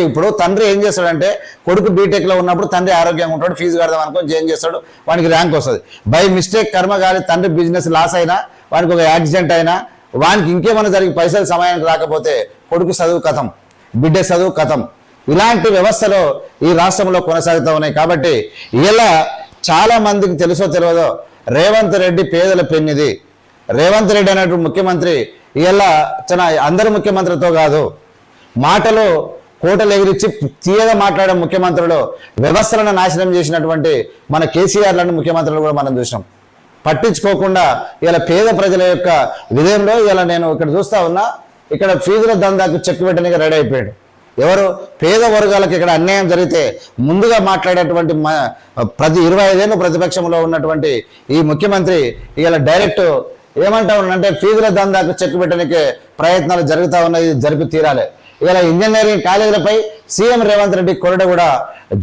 కొడుకు ఇప్పుడు తండ్రి ఏం చేస్తాడంటే కొడుకు బీటెక్లో ఉన్నప్పుడు తండ్రి ఆరోగ్యంగా ఉంటాడు ఫీజు కడదాం అనుకొని ఏం చేస్తాడు వానికి ర్యాంక్ వస్తుంది. బై మిస్టేక్ కర్మ కానీ తండ్రి బిజినెస్ లాస్ అయినా వానికి ఒక యాక్సిడెంట్ అయినా వానికి ఇంకేమైనా జరిగి పైసలు సమయానికి రాకపోతే కొడుకు చదువు కథం బిడ్డ చదువు కథం. ఇలాంటి వ్యవస్థలో ఈ రాష్ట్రంలో కొనసాగుతూ ఉన్నాయి కాబట్టి ఇలా చాలా మందికి తెలుసో తెలియదో రేవంత్ రెడ్డి పేదల పెన్నిది రేవంత్ రెడ్డి అనేటువంటి ముఖ్యమంత్రి ఇలా తన అందరి ముఖ్యమంత్రితో కాదు మాటలు కోటలు ఎగిరించి తీయగా మాట్లాడే ముఖ్యమంత్రులు వ్యవస్థలను నాశనం చేసినటువంటి మన కేసీఆర్లను ముఖ్యమంత్రులు కూడా మనం చూసినాం. పట్టించుకోకుండా ఇలా పేద ప్రజల యొక్క విధంలో ఇలా నేను ఇక్కడ చూస్తా ఉన్నా ఇక్కడ ఫీజుల దందాకు చెక్ పెట్టడానికి రెడీ అయిపోయాడు. ఎవరు? పేద వర్గాలకు ఇక్కడ అన్యాయం జరిగితే ముందుగా మాట్లాడేటువంటి మ- ప్రతి ఇరవై ఐదేళ్ళు ప్రతిపక్షంలో ఉన్నటువంటి ఈ ముఖ్యమంత్రి ఇలా డైరెక్ట్ ఏమంటా ఉన్నాడంటే ఫీజుల దందాకు చెక్ పెట్టడానికి ప్రయత్నాలు జరుగుతూ ఉన్నాయి జరిపి తీరాలి. ఇలా ఇంజనీరింగ్ కాలేజీలపై సీఎం రేవంత్ రెడ్డి కొరడ కూడా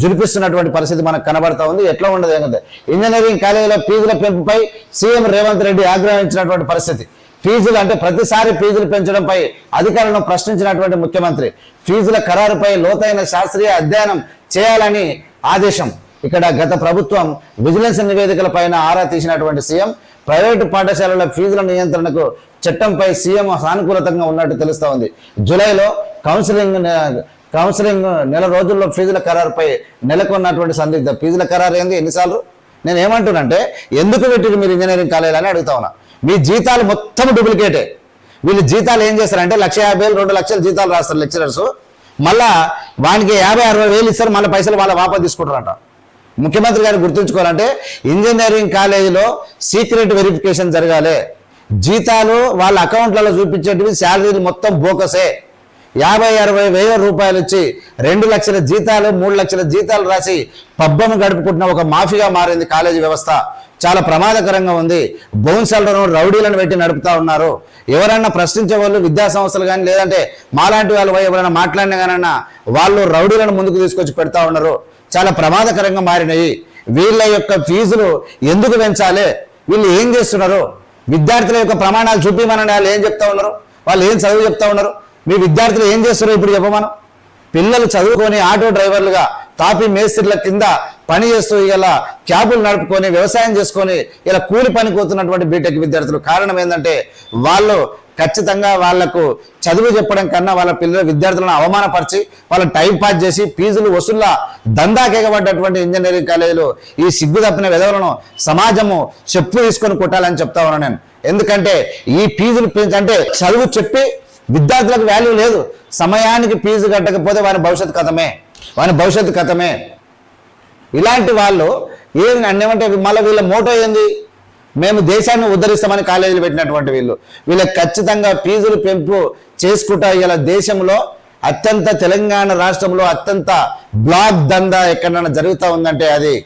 జురిపిస్తున్నటువంటి పరిస్థితి మనకు కనబడతా ఉంది. ఎట్లా ఉండదు ఏంటంటే ఇంజనీరింగ్ కాలేజీల ఫీజుల పెంపుపై సీఎం రేవంత్ రెడ్డి ఆగ్రహించినటువంటి పరిస్థితి. ఫీజులు అంటే ప్రతిసారి ఫీజులు పెంచడంపై అధికారులను ప్రశ్నించినటువంటి ముఖ్యమంత్రి ఫీజుల ఖరారుపై లోతైన శాస్త్రీయ అధ్యయనం చేయాలని ఆదేశం. ఇక్కడ గత ప్రభుత్వం విజిలెన్స్ నివేదికల పైన ఆరా తీసినటువంటి సీఎం ప్రైవేటు పాఠశాలల ఫీజుల నియంత్రణకు చట్టంపై సీఎం సానుకూలతంగా ఉన్నట్టు తెలుస్తా ఉంది. జూలైలో కౌన్సిలింగ్ కౌన్సిలింగ్ నెల రోజుల్లో ఫీజుల ఖరారుపై నెలకొన్నటువంటి సందిగ్ధ ఫీజుల ఖరారు ఏంది? ఎన్నిసార్లు? నేను ఏమంటున్నానంటే ఎందుకు పెట్టిరు మీరు ఇంజనీరింగ్ కాలేజీలు అని అడుగుతా ఉన్నా. మీ జీతాలు మొత్తం డూప్లికేటే. వీళ్ళు జీతాలు ఏం చేస్తారంటే లక్ష యాభై వేలు రెండు లక్షల జీతాలు రాస్తారు లెక్చరర్స్. మళ్ళా వానికి యాభై అరవై వేలు ఇస్తారు మళ్ళీ పైసలు వాళ్ళ వాపస్ తీసుకుంటారంట. ముఖ్యమంత్రి గారు గుర్తుంచుకోవాలంటే ఇంజనీరింగ్ కాలేజీలో సీక్రెట్ వెరిఫికేషన్ జరగాలి. జీతాలు వాళ్ళ అకౌంట్లలో చూపించేటివి శాలరీలు మొత్తం బోకసే. యాభై అరవై వేల రూపాయలు ఇచ్చి రెండు లక్షల జీతాలు మూడు లక్షల జీతాలు రాసి పబ్బం గడుపుకుంటున్న ఒక మాఫీగా మారింది కాలేజీ వ్యవస్థ. చాలా ప్రమాదకరంగా ఉంది. బౌన్సర్లను రౌడీలను పెట్టి నడుపుతా ఉన్నారు. ఎవరైనా ప్రశ్నించే వాళ్ళు విద్యా సంస్థలు కానీ లేదంటే మాలాంటి వాళ్ళు ఎవరైనా మాట్లాడినా కానన్నా వాళ్ళు రౌడీలను ముందుకు తీసుకొచ్చి పెడతా ఉన్నారు. చాలా ప్రమాదకరంగా మారినాయి. వీళ్ళ యొక్క ఫీజులు ఎందుకు పెంచాలి? వీళ్ళు ఏం చేస్తున్నారు? విద్యార్థుల యొక్క ప్రమాణాలు చూపించమని వాళ్ళు ఏం చెప్తా ఉన్నారు? వాళ్ళు ఏం చదువు చెప్తా ఉన్నారు? మీ విద్యార్థులు ఏం చేస్తారో ఇప్పుడు చెప్పమను పిల్లలు చదువుకొని ఆటో డ్రైవర్లుగా తాపి మేస్త్రిల కింద పని చేస్తూ ఇలా క్యాబులు నడుపుకొని వ్యవసాయం చేసుకొని ఇలా కూలి పని కోతున్నటువంటి బీటెక్ విద్యార్థులు. కారణం ఏంటంటే వాళ్ళు ఖచ్చితంగా వాళ్ళకు చదువు చెప్పడం కన్నా వాళ్ళ పిల్లల విద్యార్థులను అవమానపరిచి వాళ్ళ టైం పాస్ చేసి ఫీజులు వసూళ్ళ దందాకెగబడ్డటువంటి ఇంజనీరింగ్ కాలేజీలు ఈ సిగ్గు తప్పిన విధవులను సమాజము చెప్పు తీసుకొని కొట్టాలని చెప్తా ఉన్నాను నేను. ఎందుకంటే ఈ ఫీజులు అంటే చదువు చెప్పి విద్యార్థులకు వాల్యూ లేదు. సమయానికి ఫీజు కట్టకపోతే వాని భవిష్యత్ కథమే. వాని భవిష్యత్తు కథమే. ఇలాంటి వాళ్ళు ఏం అన్నేమంటే మళ్ళీ వీళ్ళ మోటో ఏంది? మేము దేశాన్ని ఉద్ధరిస్తామని కాలేజీలు పెట్టినటువంటి వీళ్ళు. వీళ్ళకి ఖచ్చితంగా ఫీజులు పెంపు చేసుకుంటా ఇలా దేశంలో అత్యంత తెలంగాణ రాష్ట్రంలో అత్యంత బ్లాక్ దందా ఎక్కడైనా జరుగుతూ ఉందంటే అది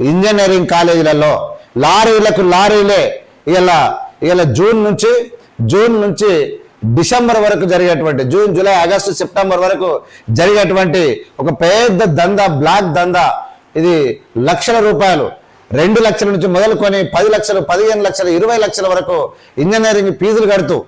ఇంజనీరింగ్ కాలేజీలలో. లారీలకు లారీలే. ఇలా ఇలా జూన్ నుంచి జూన్ నుంచి డిసెంబర్ వరకు జరిగేటువంటి జూన్ జూలై ఆగస్టు సెప్టెంబర్ వరకు జరిగేటువంటి ఒక పెద్ద దందా బ్లాక్ దందా. ఇది లక్షల రూపాయలు. రెండు లక్షల నుంచి మొదలుకొని పది లక్షలు పదిహేను లక్షలు ఇరవై లక్షల వరకు ఇంజనీరింగ్ ఫీజులు కడుతూ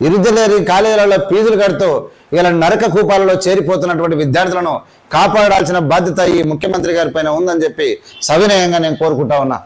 ఇంజనీరింగ్ కాలేజీలలో ఫీజులు కడుతూ ఇలా నరక కూపాలలో చేరిపోతున్నటువంటి విద్యార్థులను కాపాడాల్సిన బాధ్యత ఈ ముఖ్యమంత్రి గారి పైన ఉందని చెప్పి సవినయంగా నేను కోరుకుంటా ఉన్నా.